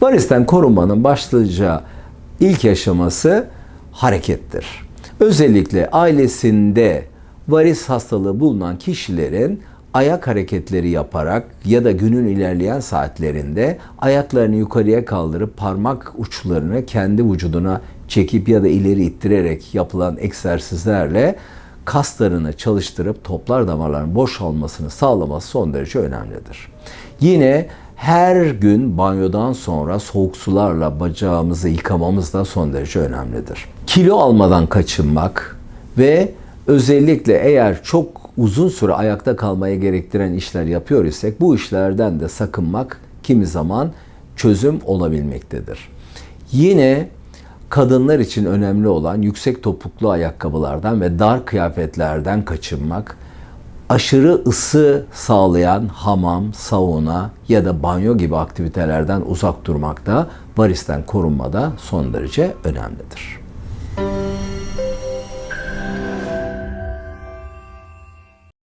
Varisten korunmanın başlıca ilk aşaması harekettir. Özellikle ailesinde varis hastalığı bulunan kişilerin ayak hareketleri yaparak ya da günün ilerleyen saatlerinde ayaklarını yukarıya kaldırıp parmak uçlarını kendi vücuduna çekip ya da ileri ittirerek yapılan egzersizlerle kaslarını çalıştırıp toplar damarların boşalmasını sağlaması son derece önemlidir. Yine her gün banyodan sonra soğuk sularla bacağımızı yıkamamız da son derece önemlidir. Kilo almadan kaçınmak ve özellikle eğer çok uzun süre ayakta kalmayı gerektiren işler yapıyor isek bu işlerden de sakınmak kimi zaman çözüm olabilmektedir. Yine kadınlar için önemli olan yüksek topuklu ayakkabılardan ve dar kıyafetlerden kaçınmak, aşırı ısı sağlayan hamam, sauna ya da banyo gibi aktivitelerden uzak durmak da varisten korunmada son derece önemlidir.